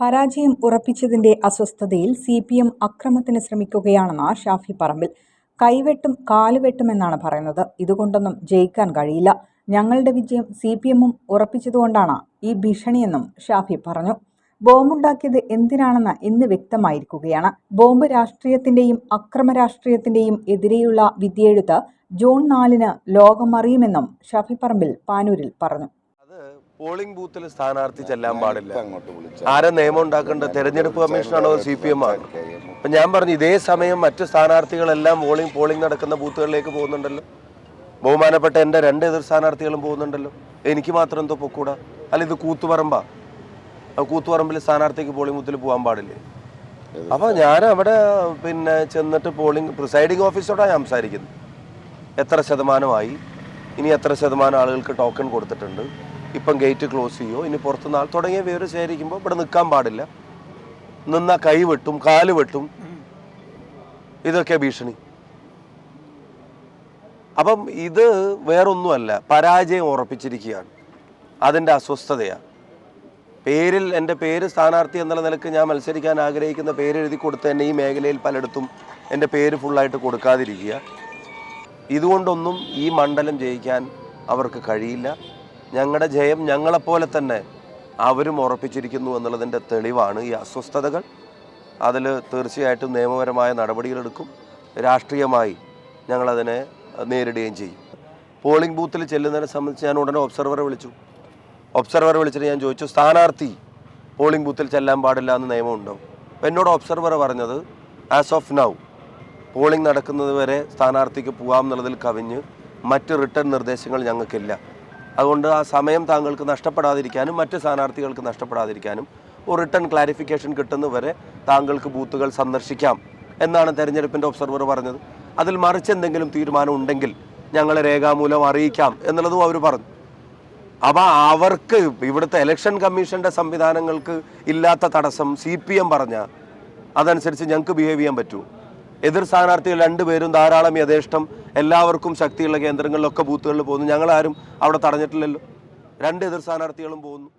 പരാജയം ഉറപ്പിച്ചതിന്റെ അസ്വസ്ഥതയിൽ സി പി എം അക്രമത്തിന് ശ്രമിക്കുകയാണെന്ന് ഷാഫി പറമ്പിൽ. കൈവെട്ടും കാലുവെട്ടുമെന്നാണ് പറയുന്നത്. ഇതുകൊണ്ടൊന്നും ജയിക്കാൻ കഴിയില്ല. ഞങ്ങളുടെ വിജയം സി പി എമ്മും ഉറപ്പിച്ചതുകൊണ്ടാണ് ഈ ഭീഷണിയെന്നും ഷാഫി പറഞ്ഞു. ബോംബുണ്ടാക്കിയത് എന്തിനാണെന്ന് ഇന്ന് വ്യക്തമായിരിക്കുകയാണ്. ബോംബ് രാഷ്ട്രീയത്തിന്റെയും അക്രമ രാഷ്ട്രീയത്തിന്റെയും എതിരെയുള്ള വിധിയെഴുത്ത് ജൂൺ നാലിന് ലോകമറിയുമെന്നും ഷാഫി പറമ്പിൽ പാനൂരിൽ പറഞ്ഞു. പോളിംഗ് ബൂത്തിൽ സ്ഥാനാർത്ഥി ചെല്ലാൻ പാടില്ല. ആരെ നിയമം ഉണ്ടാക്കേണ്ടത് തെരഞ്ഞെടുപ്പ് കമ്മീഷനാണോ സി പി എം ആണ് അപ്പൊ ഞാൻ പറഞ്ഞു ഇതേ സമയം മറ്റു സ്ഥാനാർത്ഥികളെല്ലാം പോളിംഗ് പോളിംഗ് നടക്കുന്ന ബൂത്തുകളിലേക്ക് പോകുന്നുണ്ടല്ലോ. ബഹുമാനപ്പെട്ട എന്റെ രണ്ട് എതിർ സ്ഥാനാർത്ഥികളും പോകുന്നുണ്ടല്ലോ. എനിക്ക് മാത്രം എന്തോ പൊക്കൂടാ. അല്ല ഇത് കൂത്തുപറമ്പാ. ആ കൂത്തുപറമ്പിൽ സ്ഥാനാർത്ഥിക്ക് പോളിംഗ് ബൂത്തിൽ പോകാൻ പാടില്ലേ? അപ്പൊ ഞാൻ അവിടെ പിന്നെ ചെന്നിട്ട് പോളിംഗ് പ്രിസൈഡിംഗ് ഓഫീസറോടാണ് ഞാൻ സംസാരിക്കുന്നത്. എത്ര ശതമാനമായി? ഇനി എത്ര ശതമാനം ആളുകൾക്ക് ടോക്കൺ കൊടുത്തിട്ടുണ്ട്? ഇപ്പം ഗേറ്റ് ക്ലോസ് ചെയ്യോ? ഇനി പുറത്ത് നാൾ തുടങ്ങിയ വിവരം ശേഖരിക്കുമ്പോൾ ഇവിടെ നിൽക്കാൻ പാടില്ല. നിന്ന കൈ വെട്ടും കാൽ വെട്ടും. ഇതൊക്കെ ഭീഷണി. അപ്പം ഇത് വേറൊന്നുമല്ല പരാജയം ഉറപ്പിച്ചിരിക്കുകയാണ്. അതിന്റെ അസ്വസ്ഥതയാണ്. പേരിൽ എന്റെ പേര് സ്ഥാനാർത്ഥി എന്നുള്ള നിലയ്ക്ക് ഞാൻ മത്സരിക്കാൻ ആഗ്രഹിക്കുന്ന പേര് എഴുതി കൊടുത്ത് തന്നെ ഈ മേഖലയിൽ പലയിടത്തും എന്റെ പേര് ഫുള്ളായിട്ട് കൊടുക്കാതിരിക്കുക. ഇതുകൊണ്ടൊന്നും ഈ മണ്ഡലം ജയിക്കാൻ അവർക്ക് കഴിയില്ല. ഞങ്ങളുടെ ജയം ഞങ്ങളെപ്പോലെ തന്നെ അവരും ഉറപ്പിച്ചിരിക്കുന്നു എന്നുള്ളതിന്റെ തെളിവാണ് ഈ അസ്വസ്ഥതകൾ. അതിൽ തീർച്ചയായിട്ടും നിയമപരമായ നടപടികളെടുക്കും. രാഷ്ട്രീയമായി ഞങ്ങളതിനെ നേരിടുകയും ചെയ്യും. പോളിംഗ് ബൂത്തിൽ ചെല്ലുന്നതിനെ സംബന്ധിച്ച് ഞാൻ ഉടനെ ഒബ്സർവറെ വിളിച്ചു. ഒബ്സർവറെ വിളിച്ചിട്ട് ഞാൻ ചോദിച്ചു സ്ഥാനാർത്ഥി പോളിംഗ് ബൂത്തിൽ ചെല്ലാൻ പാടില്ല എന്ന് നിയമമുണ്ടോ? അപ്പോൾ എന്നോട് ഒബ്സർവർ പറഞ്ഞത് ആസ് ഓഫ് നൗ പോളിംഗ് നടക്കുന്നത് വരെ സ്ഥാനാർത്ഥിക്ക് പോകാം എന്നുള്ളതിൽ കവിഞ്ഞ് മറ്റ് റിട്ടേൺ നിർദ്ദേശങ്ങൾ ഞങ്ങൾക്കില്ല. അതുകൊണ്ട് ആ സമയം താങ്കൾക്ക് നഷ്ടപ്പെടാതിരിക്കാനും മറ്റ് സ്ഥാനാർത്ഥികൾക്ക് നഷ്ടപ്പെടാതിരിക്കാനും ഒരു റിട്ടേൺ ക്ലാരിഫിക്കേഷൻ കിട്ടുന്നവരെ താങ്കൾക്ക് ബൂത്തുകൾ സന്ദർശിക്കാം എന്നാണ് തെരഞ്ഞെടുപ്പിന്റെ ഒബ്സർവർ പറഞ്ഞത്. അതിൽ മറിച്ച് എന്തെങ്കിലും തീരുമാനം ഉണ്ടെങ്കിൽ ഞങ്ങളെ രേഖാമൂലം അറിയിക്കാം എന്നുള്ളതും അവർ പറഞ്ഞു. അപ്പൊ അവർക്ക് ഇവിടുത്തെ ഇലക്ഷൻ കമ്മീഷന്റെ സംവിധാനങ്ങൾക്ക് ഇല്ലാത്ത തടസ്സം സി പി എം പറഞ്ഞ അതനുസരിച്ച് ഞങ്ങൾക്ക് ബിഹേവ് ചെയ്യാൻ പറ്റൂ. എതിർ സ്ഥാനാർത്ഥികൾ രണ്ടുപേരും ധാരാളം യഥേഷ്ടം എല്ലാവർക്കും ശക്തിയുള്ള കേന്ദ്രങ്ങളിലൊക്കെ ബൂത്തുകളിൽ പോകുന്നു. ഞങ്ങളാരും അവിടെ തടഞ്ഞിട്ടില്ലല്ലോ. രണ്ട് എതിർ സ്ഥാനാർത്ഥികളും പോകുന്നു.